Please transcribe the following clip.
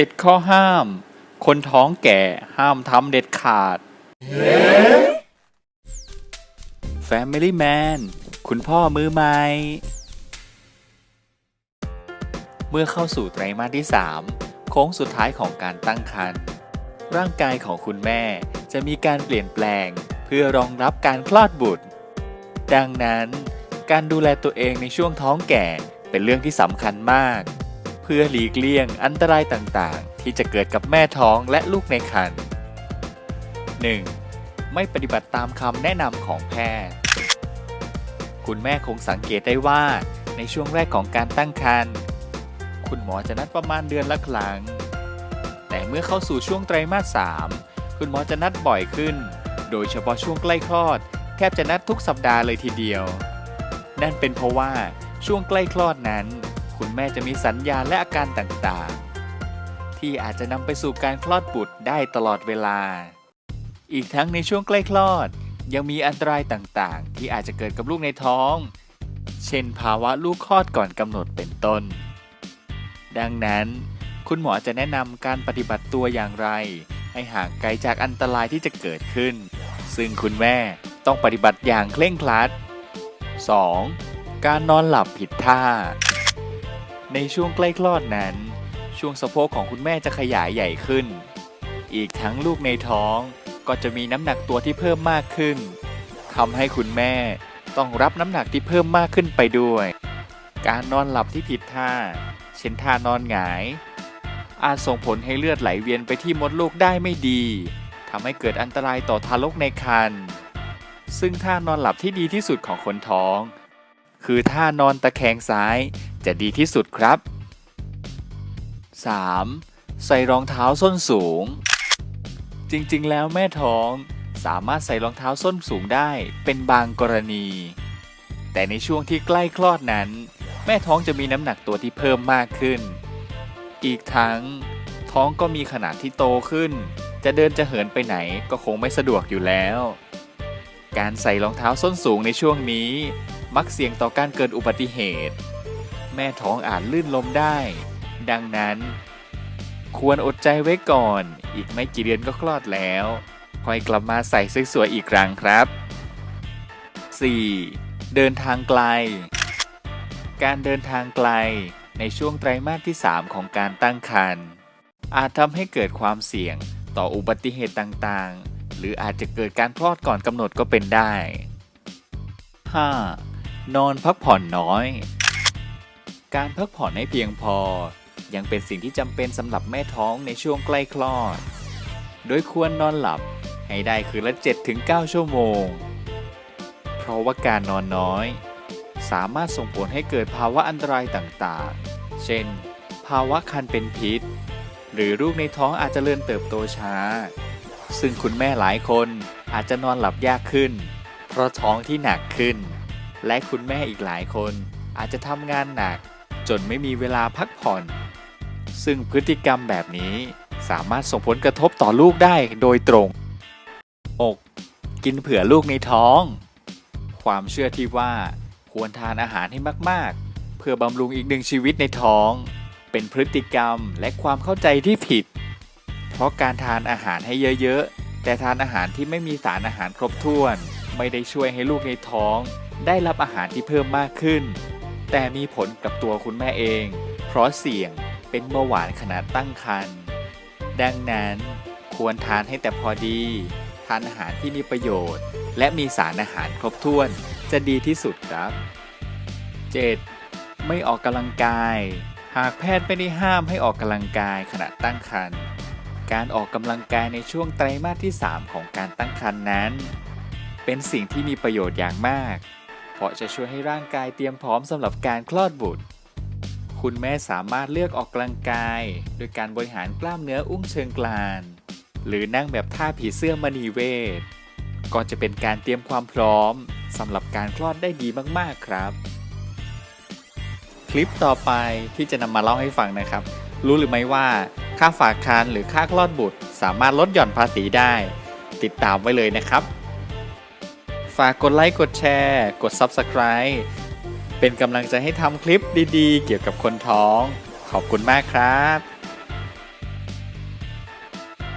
7 ข้อห้าม คนท้องแก่ห้ามทำเด็ดขาด Family Man คุณพ่อมือใหม่ เมื่อเข้าสู่ไตรมาสที่ 3 โค้งสุดท้ายของการตั้งครรภ์ร่างกายของคุณแม่จะมีการเปลี่ยนแปลง เพื่อรองรับการคลอดบุตร ดังนั้น การดูแลตัวเองในช่วงท้องแก่เป็นเรื่องที่สำคัญมากเพื่อหลีกเลี่ยงอันตรายต่างๆ ที่จะเกิดกับแม่ท้องและลูกในครรภ์ 1. ไม่ปฏิบัติตามคำแนะนำของแพทย์ คุณแม่คงสังเกตได้ว่าในช่วงแรกของการตั้งครรภ์คุณหมอจะนัดประมาณเดือนละครั้ง แต่เมื่อเข้าสู่ช่วงไตรมาส 3 คุณหมอจะนัดบ่อยขึ้น โดยเฉพาะช่วงใกล้คลอด แทบจะนัดทุกสัปดาห์เลยทีเดียว นั่นเป็นเพราะว่าช่วงใกล้คลอดนั้น คุณแม่จะมีสัญญาณและอาการต่างๆ ที่อาจจะนำไปสู่การคลอดบุตรได้ตลอดเวลา อีกทั้งในช่วงใกล้คลอด ยังมีอันตรายต่างๆ ที่อาจจะเกิดกับลูกในท้อง เช่น ภาวะลูกคลอดก่อนกำหนดเป็นต้น ดังนั้น คุณหมอจะแนะนำการปฏิบัติตัวอย่างไร ให้ห่างไกลจากอันตรายที่จะเกิดขึ้น ซึ่งคุณแม่ต้องปฏิบัติอย่างเคร่งครัด 2. การนอนหลับผิดท่า ในช่วงใกล้คลอดนั้น ช่วงสะโพกของคุณแม่จะขยายใหญ่ขึ้น อีกทั้งลูกในท้องก็จะมีน้ำหนักตัวที่เพิ่มมากขึ้นทำให้คุณแม่ต้องรับน้ำหนักที่เพิ่มมากขึ้นไปด้วย การนอนหลับที่ผิดท่า เช่นท่านอนหงาย อาจส่งผลให้เลือดไหลเวียนไปที่มดลูกได้ไม่ดีทำให้เกิดอันตรายต่อทารกในครรภ์ซึ่งท่านอนหลับที่ดีที่สุดของคนท้อง คือท่านอนตะแคงซ้าย จะดีที่สุดครับ 3. ใส่รองเท้าส้นสูง จริงๆ แล้วแม่ท้องสามารถใส่รองเท้าส้นสูงได้เป็นบางกรณี แต่ในช่วงที่ใกล้คลอดนั้น แม่ท้องจะมีน้ำหนักตัวที่เพิ่มมากขึ้น อีกทั้ง ท้องก็มีขนาดที่โตขึ้น จะเดินจะเหินไปไหนก็คงไม่สะดวกอยู่แล้ว การใส่รองเท้าส้นสูงในช่วงนี้ มักเสี่ยงต่อการเกิดอุบัติเหตุ แม่ท้องอาจลื่นลมได้ ดังนั้น ควรอดใจไว้ก่อน อีกไม่กี่เดือนก็คลอดแล้ว ค่อยกลับมาใส่สวยๆอีกครั้งครับ 4. เดินทางไกล การเดินทางไกลในช่วงไตรมาสที่ 3 ของการตั้งครรภ์อาจทำให้เกิดความเสี่ยงต่ออุบัติเหตุต่างๆ หรืออาจจะเกิดการคลอดก่อนกำหนดก็เป็นได้ 5. นอนพักผ่อนน้อย การพักผ่อนให้เพียงพอ ยังเป็นสิ่งที่จำเป็นสำหรับแม่ท้องในช่วงใกล้คลอด โดยควรนอนหลับให้ได้คืนละ 7-9 ชั่วโมง เพราะว่าการนอนน้อย สามารถส่งผลให้เกิดภาวะอันตรายต่างๆ เช่น ภาวะคันเป็นพิษ หรือลูกในท้องอาจจะเริ่มเติบโตช้า ซึ่งคุณแม่หลายคนอาจจะนอนหลับยากขึ้น เพราะท้องที่หนักขึ้น และคุณแม่อีกหลายคนอาจจะทำงานหนัก จนไม่มีเวลาพักผ่อน ซึ่งพฤติกรรมแบบนี้สามารถส่งผลกระทบต่อลูกได้โดยตรง 6. กินเผื่อลูกในท้อง ความเชื่อที่ว่าควรทานอาหารให้มากๆ เพื่อบำรุงอีกหนึ่งชีวิตในท้อง เป็นพฤติกรรมและความเข้าใจที่ผิด เพราะการทานอาหารให้เยอะๆ แต่ทานอาหารที่ไม่มีสารอาหารครบถ้วน ไม่ได้ช่วยให้ลูกในท้อง ได้รับอาหารที่เพิ่มมากขึ้น แต่มีผลกับตัวคุณแม่เอง เพราะเสี่ยงเป็นเบาหวานขณะตั้งครรภ์ดังนั้นควรทานให้แต่พอดี ทานอาหารที่มีประโยชน์ และมีสารอาหารครบถ้วนจะดีที่สุดครับ 7. ไม่ออกกำลังกาย หากแพทย์ไม่ได้ห้ามให้ออกกำลังกายขณะตั้งครรภ์การออกกำลังกายในช่วงไตรมาสที่ 3 ของการตั้งครรภ์นั้น เป็นสิ่งที่มีประโยชน์อย่างมาก ราะจะช่วยให้ร่างกายเตรียมพร้อมสำหรับการคลอดบุตร คุณแม่สามารถเลือกออกกำลังกาย โดยการบริหารกล้ามเนื้ออุ้งเชิงกราน หรือนั่งแบบท่าผีเสื้อมณีเวทก็จะเป็นการเตรียมความพร้อมสำหรับการคลอดได้ดีมากๆครับ คลิปต่อไปที่จะนำมาเล่าให้ฟังนะครับ รู้หรือไม่ว่า ค่าฝากคันหรือค่าคลอดบุตร สามารถลดหย่อนภาษีได้ ติดตามไว้เลยนะครับ ฝากกดไลค์กดแชร์ กด Subscribe เป็นกำลังใจให้ทำคลิปดีๆ เกี่ยวกับคนท้อง ขอบคุณมากครับ